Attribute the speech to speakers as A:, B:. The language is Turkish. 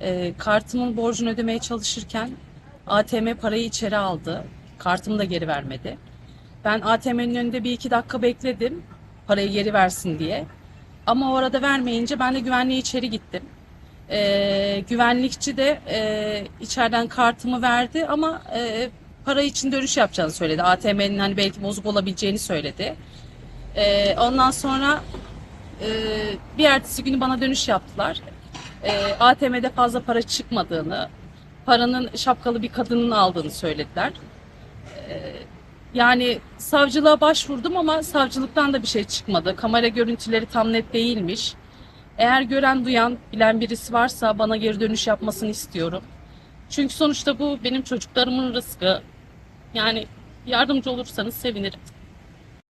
A: E, kartımın borcunu ödemeye çalışırken ATM parayı içeri aldı. Kartımı da geri vermedi. Ben ATM'nin önünde bir iki dakika bekledim parayı geri versin diye. Ama orada vermeyince ben de güvenliğe içeri gittim. E, güvenlikçi de e, içeriden kartımı verdi ama e, para için dönüş yapacağını söyledi. ATM'nin hani belki bozuk olabileceğini söyledi. E, ondan sonra e, bir ertesi günü bana dönüş yaptılar. E, ATM'de fazla para çıkmadığını, paranın şapkalı bir kadının aldığını söylediler. E, yani savcılığa başvurdum ama savcılıktan da bir şey çıkmadı. Kamera görüntüleri tam net değilmiş. Eğer gören, duyan, bilen birisi varsa bana geri dönüş yapmasını istiyorum. Çünkü sonuçta bu benim çocuklarımın rızkı. Yani yardımcı olursanız sevinirim.